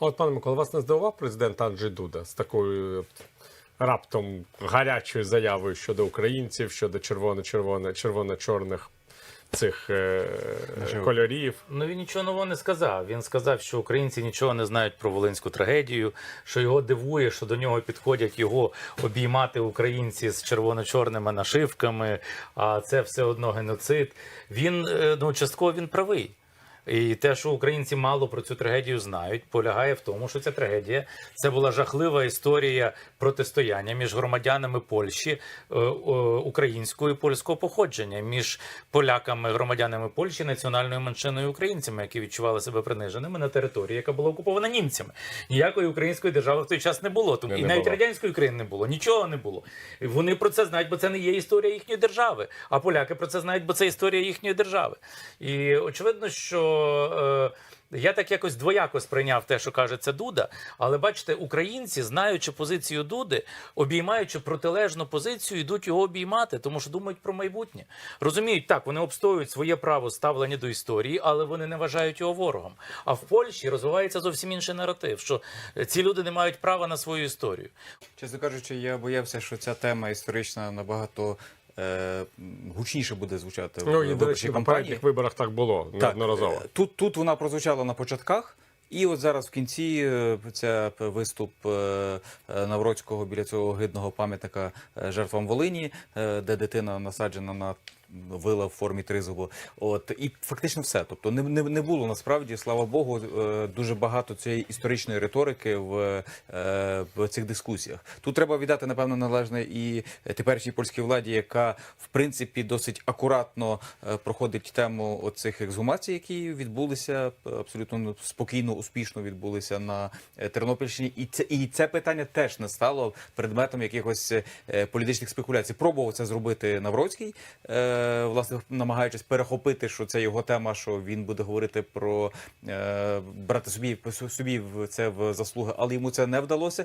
От, пане Микола, вас не здивував президент Анджей Дуда з такою раптом гарячою заявою щодо українців, щодо червоно-червоно, червоно-чорних цих е, кольорів. Ну він нічого нового не сказав. Він сказав, що українці нічого не знають про волинську трагедію, що його дивує, що до нього підходять його обіймати українці з червоно-чорними нашивками, а це все одно геноцид. Він е, ну частково він правий. І те, що українці мало про цю трагедію знають, полягає в тому, що ця трагедія це була жахлива історія протистояння між громадянами Польщі е, українського і польського походження, між поляками, громадянами Польщі, національною меншиною українцями, які відчували себе приниженими на території, яка була окупована німцями. Ніякої української держави в той час не було. Тому Не і було. навіть радянської України не було, нічого не було. Вони про це знають, бо це не є історія їхньої держави. А поляки про це знають, бо це історія їхньої держави. І очевидно, що. Е, я так якось двояко сприйняв те, що каже це Дуда. Але бачите, українці, знаючи позицію Дуди, обіймаючи протилежну позицію, йдуть його обіймати, тому що думають про майбутнє. Розуміють, так, вони обстоюють своє право ставлення до історії, але вони не вважають його ворогом. А в Польщі розвивається зовсім інший наратив, що ці люди не мають права на свою історію. Чесно кажучи, я боявся, що ця тема історична набагато е, гучніше буде звучати Ну і до виборчій кампанії. попередніх виборах так було неодноразово. е, Тут, тут вона прозвучала на початках. І от зараз в кінці ця це виступ е, е, Навроцького біля цього гидного пам'ятника е, жертвам Волині, е, де дитина насаджена на вила в формі тризубу. От і фактично все. Тобто не, не, не було насправді, слава Богу, е, дуже багато цієї історичної риторики в, е, в цих дискусіях. Тут треба віддати напевно належне і теперішній польській владі, яка в принципі досить акуратно е, проходить тему оцих ексгумацій, які відбулися абсолютно спокійно, успішно відбулися на Тернопільщині. І це і це питання теж не стало предметом якихось політичних спекуляцій. Пробував це зробити Навроцький, власне намагаючись перехопити, що це його тема, що він буде говорити про е, брати собі собі це в заслуги, але йому це не вдалося.